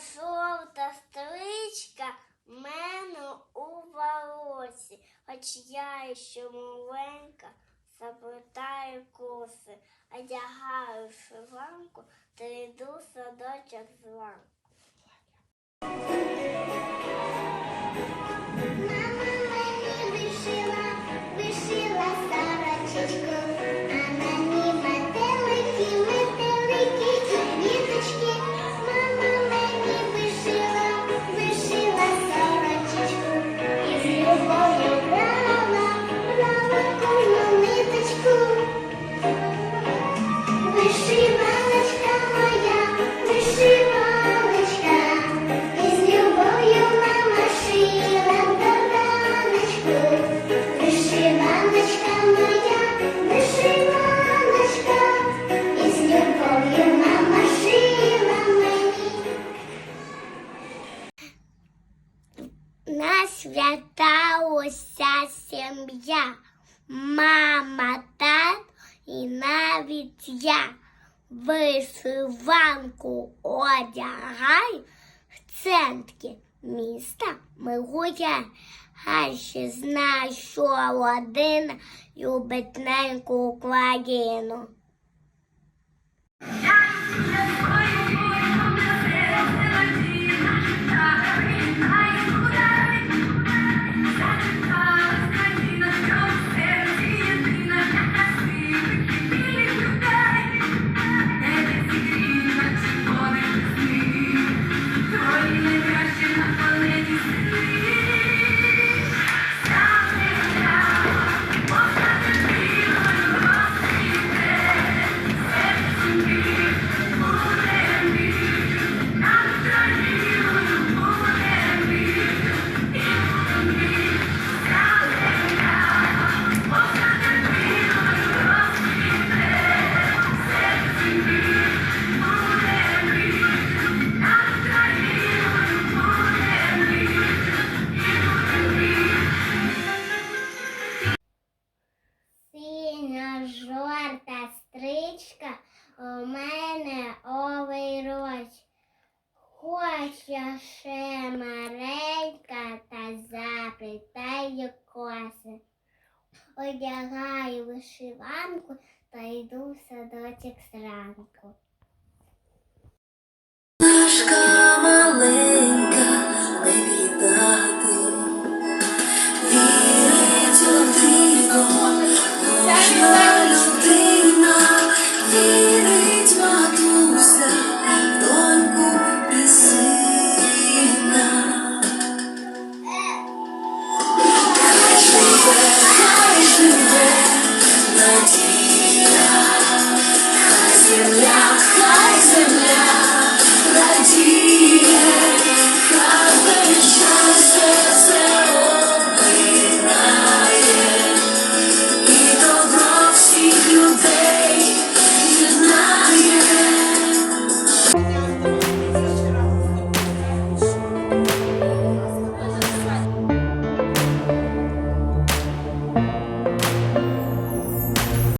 жовта стрічка в мене у волосі, хоч я ще маленька, заплетаю коси, одягаю шиванку та йду в садочок зранку. Свята уся сім'я, мама, тат і навіть я вишиванку одягаю в центрі міста ми гуляємо. А ще знаю, що родина любить неньку Україну. Синя жорта стрічка у мене овий роч. Хоч я ще маленька та заплітаю коси. Одягаю вишиванку та йду в садочок зранку.